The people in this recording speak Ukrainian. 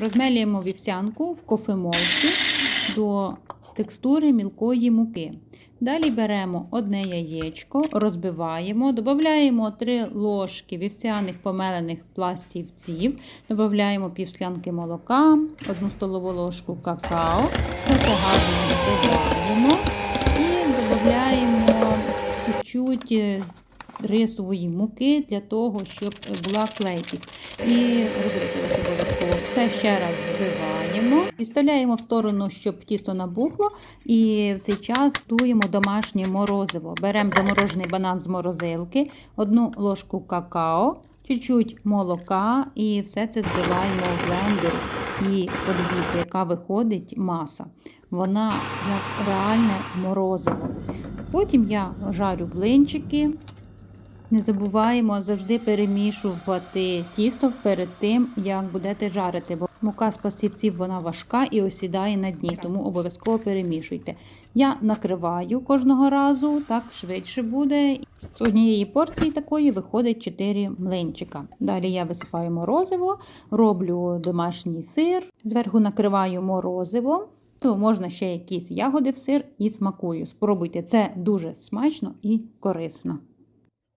Розмелюємо вівсянку в кофемолці до текстури мілкої муки. Далі беремо одне яєчко, розбиваємо, додаємо 3 ложки вівсяних помелених пластівців, додаємо пів склянки молока, 1 столову ложку какао. Все це гарно збиваємо і додаємо чуть-чуть е, рисової муки для того, щоб була клейкість. І обов'язково все ще раз збиваємо. Відставляємо в сторону, щоб тісто набухло. І в цей час готуємо домашнє морозиво. Беремо заморожений банан з морозилки, одну ложку какао, чуть-чуть молока і все це збиваємо в блендер. І подивіться, яка виходить маса. Вона як реальне морозиво. Потім я жарю блинчики. Не забуваємо завжди перемішувати тісто перед тим, як будете жарити, бо мука з пластівців вона важка і осідає на дні, тому обов'язково перемішуйте. Я накриваю кожного разу, так швидше буде. З однієї порції такої виходить 4 млинчика. Далі я висипаю морозиво, роблю домашній сир, зверху накриваю морозиво. То можна ще якісь ягоди в сир і смакую. Спробуйте, це дуже смачно і корисно.